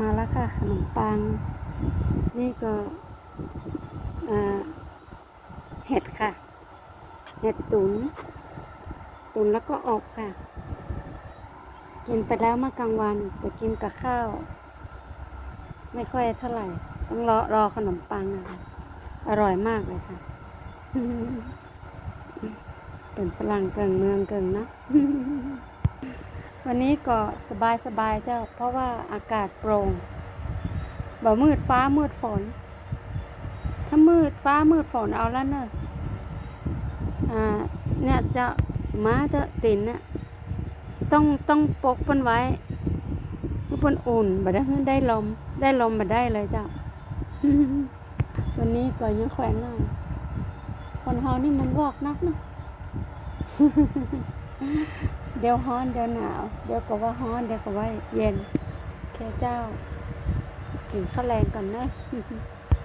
มาแล้วค่ะ ขนมปัง นี่ก็อ่าเห็ดค่ะ เห็ดตุน ตุนแล้วก็อบค่ะ กินไปแล้วเมื่อกลางวันแต่กินกับข้าว ไม่ค่อยเท่าไหร่ ต้องรอรอขนมปังนะคะอร่อยมากเลยค่ะ เป็นฝรั่งเกิงเมืองเกิงนะ วันนี้ก็สบายสบายเจ้า เพราะว่าอากาศโปร่งบ่มืดฟ้ามืดฝน ถ้ามืดฟ้ามืดฝนเอาแล้วเนอะอ่า เนี่ยจะมาจะตินเนี่ยต้องต้องปกมันไว้เพื่นอุ่นบ่ได้ได้ลม ได้ลมมาได้เลยเจ้า วันนี้ก็ยังแขวนหน่อยคนเฮานี่มันวอกนักเนาะ เดี๋ยวฮ้อนเดี๋ยวหนาว เดี๋ยวก็ว่าฮ้อนเดี๋ยวก็ว่าเย็นแค่เจ้ากินข้าวแรงก่อนเนอะ